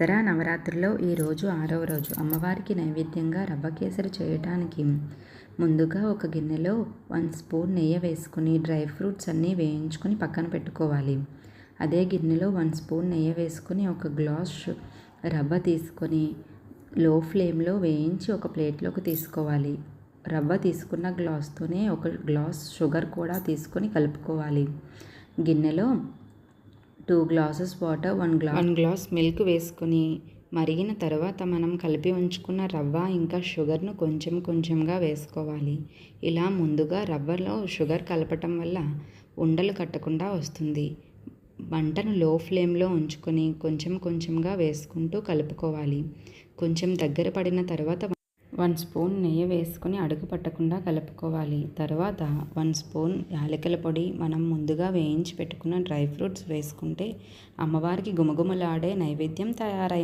దసరా నవరాత్రిలో ఈరోజు ఆరవ రోజు. అమ్మవారికి నైవేద్యంగా రవ్వ కేసరి చేయటానికి ముందుగా ఒక గిన్నెలో వన్ స్పూన్ నెయ్యి వేసుకుని డ్రై ఫ్రూట్స్ అన్నీ వేయించుకొని పక్కన పెట్టుకోవాలి. అదే గిన్నెలో వన్ స్పూన్ నెయ్యి వేసుకొని ఒక గ్లాస్ రవ్వ తీసుకొని లో ఫ్లేమ్లో వేయించి ఒక ప్లేట్లోకి తీసుకోవాలి. రవ్వ తీసుకున్న గ్లాస్తోనే ఒక గ్లాస్ షుగర్ కూడా తీసుకొని కలుపుకోవాలి. గిన్నెలో two glasses water one glass. One glass milk వేసుకొని మరిగిన తర్వాత మనం కలిపి ఉంచుకున్న రవ్వ ఇంకా షుగర్ను కొంచెం కొంచెంగా వేసుకోవాలి. ఇలా ముందుగా రవ్వలో షుగర్ కలపటం వల్ల ఉండలు కట్టకుండా వస్తుంది. మంటను లో ఫ్లేమ్లో ఉంచుకొని కొంచెం కొంచెంగా వేసుకుంటూ కలుపుకోవాలి. కొంచెం దగ్గర పడిన తర్వాత వన్ స్పూన్ నెయ్యి వేసుకుని అడుగు పట్టకుండా కలుపుకోవాలి. తర్వాత వన్ స్పూన్ యాలకుల పొడి మనం ముందుగా వేయించి పెట్టుకున్న డ్రై ఫ్రూట్స్ వేసుకుంటే అమ్మవారికి గుమగుమలాడే నైవేద్యం తయారైన